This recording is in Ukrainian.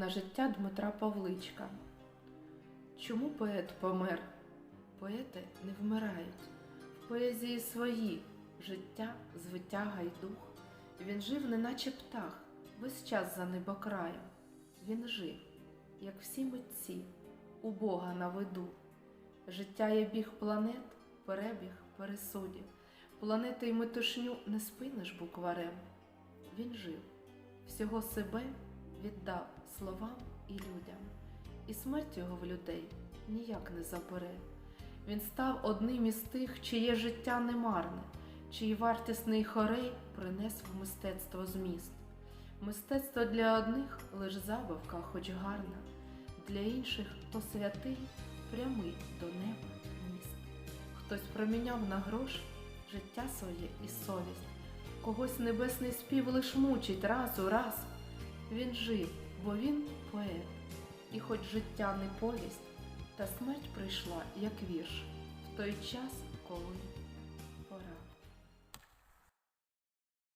на життя Дмитра Павличка. Чому поет помер? Поети не вмирають. В поезії свої життя звитяга й дух. Він жив, неначе птах, весь час за небокраєм. Він жив, як всі митці, у Бога на виду. Життя є біг планет, перебіг пересудів. Планети й метушню не спиниш букварем. Він жив, всього себе віддав словам і людям, і смерть його в людей ніяк не забере. Він став одним із тих, чиє життя немарне, чий вартісний хорей принес в мистецтво зміст. Мистецтво для одних лиш забавка, хоч гарна, для інших то святий, прямий до неба міст. Хтось проміняв на грош життя своє і совість, когось небесний спів лиш мучить раз у раз. Він жив, бо він поет, і хоч життя не повість, та смерть прийшла, як вірш, в той час, коли пора.